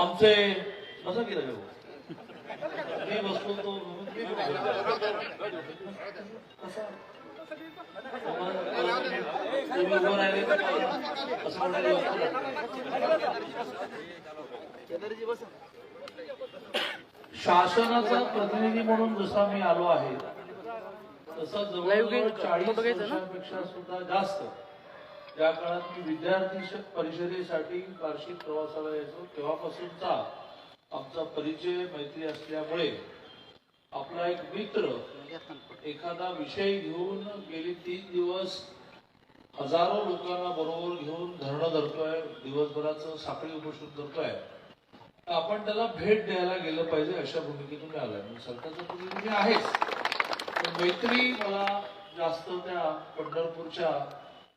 आमचे कसं केलं जेवण? मी बसलो तो. शासनाचा प्रतिनिधी म्हणून जसा मी आलो आहे तसा जवळजवळ चाळीस वर्षांपेक्षा सुद्धा जास्त त्या काळात मी विद्यार्थी परिषदेसाठी वार्षिक प्रवासाला यायचो. तेव्हापासूनचा आमचा परिचय मैत्री असल्यामुळे आपला एक मित्र एखादा विषय घेऊन गेली तीन दिवस हजारो लोकांना बरोबर घेऊन धरणं धरतोय दिवसभराचं साखळी उपोषण करतोय. तर आपण त्याला भेट द्यायला गेलं पाहिजे अशा भूमिकेतून आलाय आलोय सरकारचा प्रतिनिधी आहेच. मैत्री मला जास्त त्या पंढरपूरच्या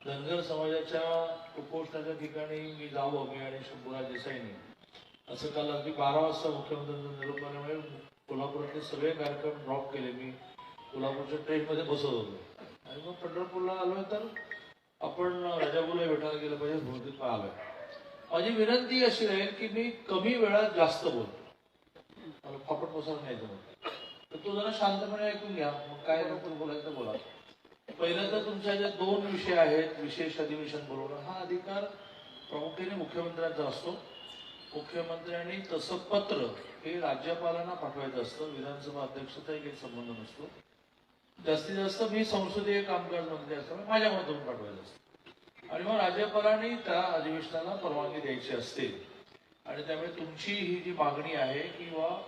धनगर समाजाच्या उपोषणाच्या ठिकाणी मी जावं मी आणि शंभूराज देसाईंनी. असं काल अगदी बारा वाजता मुख्यमंत्र्यांचा निरोप आल्यामुळे कोल्हापुरातले सगळे कार्यक्रम ड्रॉप केले. मी कोल्हापूरच्या ट्रेनमध्ये बसत होतो. आणि मग पंढरपूरला आलोय तर आपण राजापूरला भेटायला गेलं पाहिजे भूमिकेत आलोय माझी विनंती अशी राहील की मी कमी वेळात जास्त बोलतो. मला फापट पसार नाही तर तो जरा शांतपणे ऐकून घ्या. मग काय नंतर बोलायचं बोला. पहिलं तर तुमच्या ज्या दोन विषय आहेत विशेष अधिवेशन बोलवणं. हा अधिकार प्रामुख्याने मुख्यमंत्र्यांचा असतो. मुख्यमंत्र्यांनी तसं पत्र हे राज्यपालांना पाठवायचं असतं. विधानसभा अध्यक्षाचाही काही संबंध नसतो. जास्तीत जास्त मी संसदीय कामकाज मंत्री असताना माझ्या मधून पाठवायचं असतं. आणि मग राज्यपालांनी त्या अधिवेशनाला परवानगी द्यायची असते. आणि त्यामुळे तुमची ही जी मागणी आहे किंवा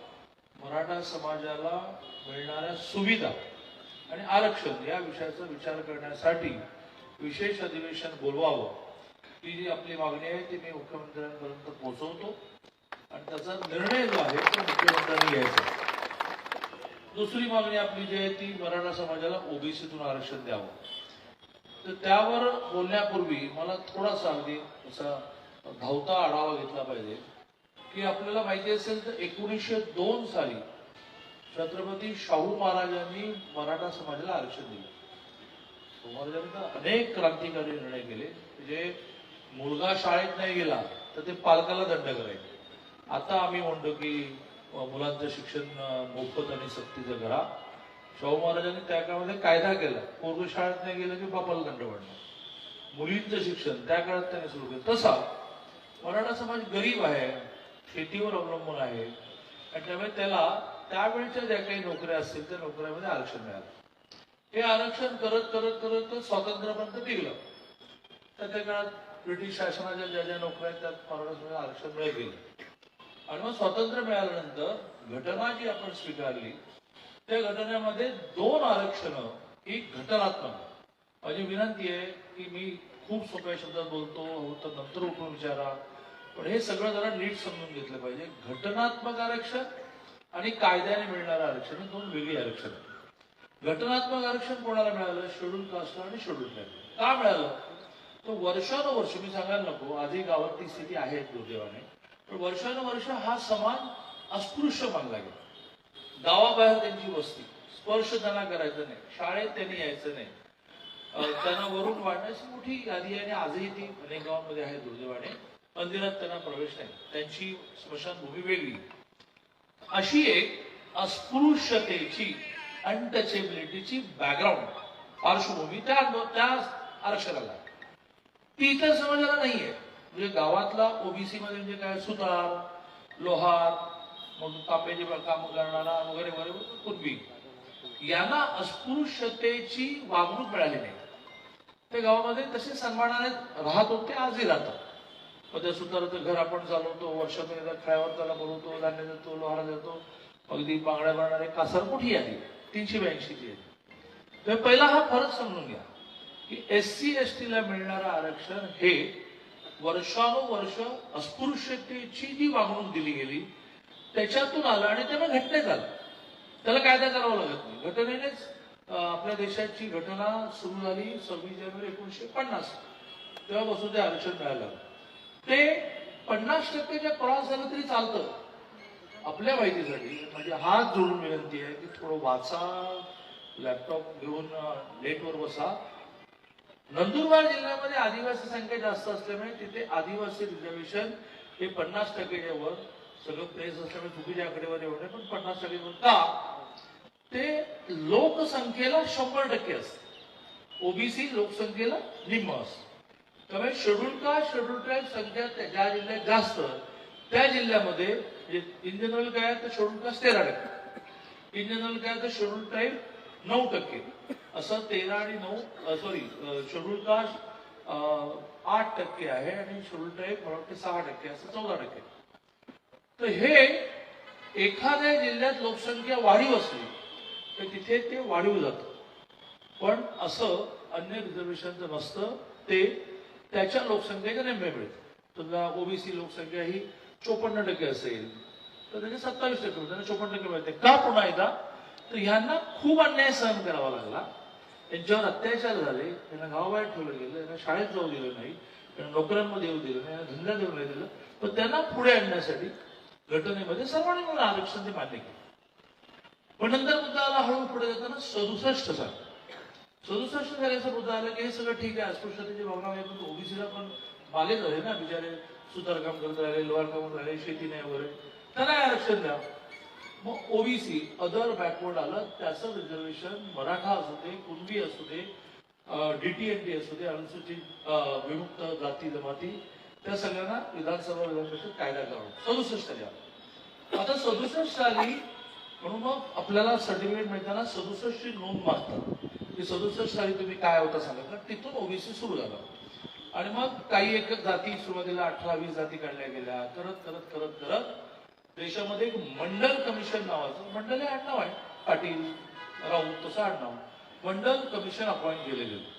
मराठा समाजाला मिळणाऱ्या सुविधा आणि आरक्षण या विषयाचा विचार करण्यासाठी विशेष अधिवेशन बोलवावं. ही जी आपली मागणी आहे ती मी मुख्यमंत्र्यांपर्यंत पोहोचवतो. आणि त्याचा निर्णय जो आहे तो मुख्यमंत्र्यांनी घ्यायचा दुसरी मागणी आपली जी आहे ती मराठा समाजाला ओबीसीतून आरक्षण द्यावं. तर त्यावर बोलण्यापूर्वी मला थोडासा अगदी असा धावता आढावा घेतला पाहिजे की आपल्याला माहिती असेल तर एकोणीसशे दोन साली छत्रपती शाहू महाराजांनी मराठा समाजाला आरक्षण दिलं. शाहू महाराजांनी अनेक क्रांतिकारी निर्णय केले. म्हणजे मुलगा शाळेत नाही गेला तर ते पालकाला दंड करायचे. आता आम्ही म्हणतो की मुलांचं शिक्षण मोफत आणि सक्तीचं करा. शाहू महाराजांनी त्या काळामध्ये कायदा केला. पूर्व शाळेत नाही गेलं की बापाला दंड वाढणार. मुलींचं शिक्षण त्या काळात त्यांनी सुरू केलं. तसा मराठा समाज गरीब आहे शेतीवर अवलंबून आहे. त्यामुळे त्याला त्यावेळच्या ज्या काही नोकऱ्या असतील त्या नोकऱ्यामध्ये आरक्षण मिळालं. हे आरक्षण करत करत करत स्वातंत्र्यापर्यंत टिकलं तर त्या काळात ब्रिटिश शासनाच्या ज्या ज्या नोकऱ्या आहेत त्यात मराठा आरक्षण मिळत गेलं आणि मग स्वातंत्र्य मिळाल्यानंतर घटना जी आपण स्वीकारली त्या घटनेमध्ये दोन आरक्षण ही घटनात्मक. माझी विनंती आहे की मी खूप सोप्या शब्दात बोलतो हो, तर नंतर उठून विचारा. पण हे सगळं जरा नीट समजून घेतलं पाहिजे. घटनात्मक आरक्षण आणि कायद्याने मिळणारं आरक्षण हे दोन वेगळी आरक्षण घटनात्मक आरक्षण कोणाला मिळालं? शेड्यूल कास्टला आणि शेड्यूल ट्राईब का मिळालं? तर वर्षानुवर्ष मी सांगायला नको आधी गावात ती स्थिती आहे दुर्दैवाने. पण वर्षानुवर्ष हा समाज अस्पृश्य मानला गेला. गावाबाहेर त्यांची वस्ती. स्पर्श त्यांना करायचं नाही. शाळेत त्यांनी यायचं नाही. त्यांना वरून वाढण्याची मोठी यादी आहे आणि आजही ती अनेक गावांमध्ये आहे दुर्दैवाने. मंदिरात त्यांना प्रवेश नाही. त्यांची स्मशानभूमी वेगळी. अशी एक अस्पृश्यतेची अनटचेबिलिटीची बॅकग्राऊंड पार्श्वभूमी त्या त्या आरक्षणाला. ती इतर समाजाला नाहीये. म्हणजे गावातला ओबीसी मध्ये म्हणजे काय? सुतार लोहार मग तांब्याचे काम करणारा वगैरे वगैरे पूर्वी यांना अस्पृश्यतेची वागणूक मिळाली नाही. ते गावामध्ये तसे सन्मानाने राहत होते आजही राहतात. मग त्या सुताराचं घर आपण चालवतो वर्षातून एकदा खेळावर त्याला बोलवतो धान्य देतो लोहारा देतो. अगदी बांगड्या भरणारे कासार मोठी यादी तीनशे ब्याऐंशीची यादी तर पहिला हा फरक समजून घ्या की एस सी एस टीला मिळणारं आरक्षण हे वर्षानुवर्ष अस्पृश्यतेची जी वागणूक दिली गेली त्याच्यातून आलं आणि त्यांना घटनेत आलं. त्याला कायदा करावा लागत नाही. घटनेनेच आपल्या देशाची घटना सुरू झाली सव्वीस जानेवारी एकोणीशे पन्नास. तेव्हापासून ते आरक्षण मिळालं ते पन्नास टक्केच्या क्रॉस झालं तरी चालतं. आपल्या माहितीसाठी म्हणजे हात जोडून विनंती आहे की थोडं वाचा लॅपटॉप घेऊन नेटवर बसा. नंदुरबार जिल्ह्यामध्ये आदिवासी संख्या जास्त असल्यामुळे तिथे आदिवासी रिझर्वेशन हे पन्नास टक्केच्या वर सगळं प्लेस असल्यामुळे चुकीच्या आकडेवारी एवढे पण पन्नास टक्के का? ते लोकसंख्येला शंभर टक्के असते. ओबीसी लोकसंख्येला निम्म असते. त्यामुळे शेड्यूल का शेड्यूल ट्राईब संख्या ज्या जिल्ह्यात जास्त त्या जिल्ह्यामध्ये इन जनरल काय तर शेड्यूल कास्ट तेरा टक्के. इन जनरल काय तर शेड्यूल ट्राईब नऊ टक्के. असं तेरा आणि नऊ सॉरी शेड्यूल कास्ट आठ टक्के आहे आणि शेड्यूल ट्राईब मला वाटतं सहा टक्के असं चौदा टक्के. तर हे एखाद्या जिल्ह्यात लोकसंख्या वाढीव असली तर तिथे ते वाढीव जातं. पण असं अन्य रिझर्वेशनचं नसतं ते त्याच्या लोकसंख्येच्या नेमके मिळेल. समजा ओबीसी लोकसंख्या ही चोपन्न टक्के असेल तर त्याचे सत्तावीस टक्के मिळते त्यांना चोपन्न टक्के मिळते. का पुन्हा एकदा? तर ह्यांना खूप अन्याय सहन करावा लागला. त्यांच्यावर अत्याचार झाले. त्यांना गावाबाहेर ठेवलं गेलं. त्यांना शाळेत जाऊ दिलं नाही. त्यांना नोकऱ्यांमध्ये येऊ दिलं नाही. धंदा देऊ नाही दिलं. पण त्यांना पुढे आणण्यासाठी घटनेमध्ये सर्वांनी मला आरक्षण ते मान्य केलं. पण नंतर मुद्दा आला हळू पुढे जाताना सदुसष्ट साल सदुसष्ट झाल्याचं मुद्दा आला की हे सगळं ठीक आहे. अस्पृश्यतेची भावना आहे पण ओबीसीला पण मागे झाले ना बिचारे सुतारकाम करत राहिले लोहार काम राहिले शेती नाही वगैरे. त्यांना आरक्षण द्या. मग ओबीसी अदर बॅकवर्ड आलं त्याचं रिझर्वेशन मराठा असू दे कुणबी असू दे डीटीएनटी असू दे अनुसूचित विमुक्त जाती जमाती त्या सगळ्यांना विधानसभा विधान परिषद कायदा करावा. सदुसष्ट साली आता सदुसष्ट साली म्हणून मग आपल्याला सर्टिफिकेट मिळताना सदुसष्टची नोंद मागतात. की सदुसष्ट साली तुम्ही काय होता सांगा. कारण तिथून ओबीसी सुरू झाला. आणि मग काही एक जाती सुरुवातीला अठरा वीस जाती काढल्या गेल्या. करत करत करत करत देशामध्ये एक मंडल कमिशन नावाचं मंडल हे आडनाव आहे. पाटील राऊत तसं आडनाव मंडल कमिशन अपॉइंट केले गेले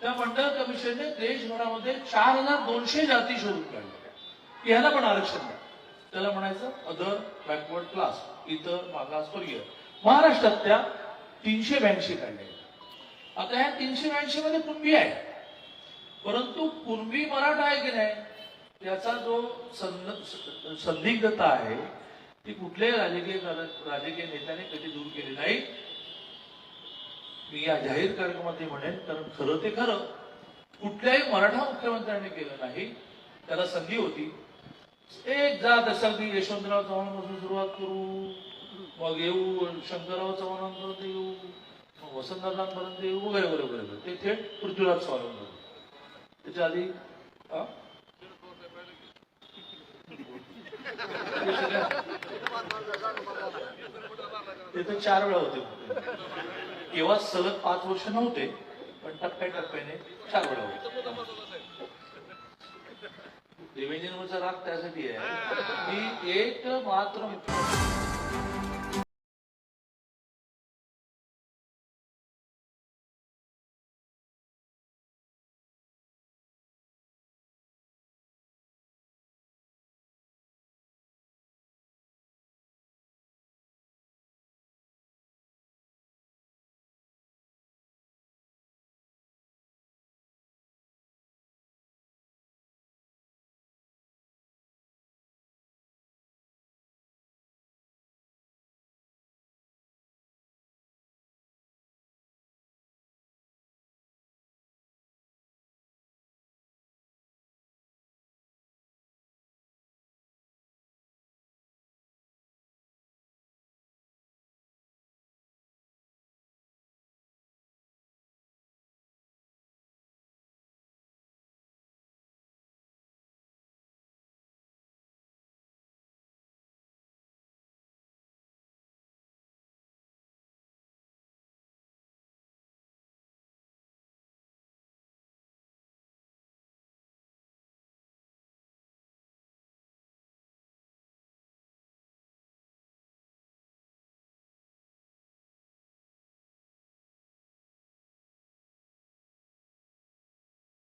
त्या मंडल कमिशनने देशभरामध्ये चार हजार दोनशे जाती शोधून काढल्या. ह्याला पण आरक्षण द्या. त्याला म्हणायचं अदर बॅकवर्ड क्लास इतर मागासवर्गीय. महाराष्ट्रात त्या तीनशे ब्याऐंशी काढल्या. आता ह्या तीनशे ब्याऐंशी मध्ये कुणबी आहे? परंतु कुणबी मराठा आहे की नाही याचा जो संदिग्धता आहे ती कुठल्याही राजकीय राजकीय नेत्याने कधी दूर केली नाही. मी या जाहीर कार्यक्रमात म्हणेन कारण खरं ते खरं कुठल्याही मराठा मुख्यमंत्र्यांनी केलं नाही त्याला संधी होती. एक जात असाल की यशवंतराव चव्हाणांपासून सुरुवात करू मग येऊ शंकरराव चव्हाणांपर्यंत येऊ वसंतदादांपर्यंत येऊ वगैरे वगैरे वगैरे ते थेट पृथ्वीराज चव्हाणांपर्यंत. त्याच्या आधी ते तर चार वेळा होते. तेव्हा सलग पाच वर्ष नव्हते पण टप्प्या टप्प्याने चार वेळा होते. देवेंद्रचा राग त्यासाठी आहे. की एक मात्र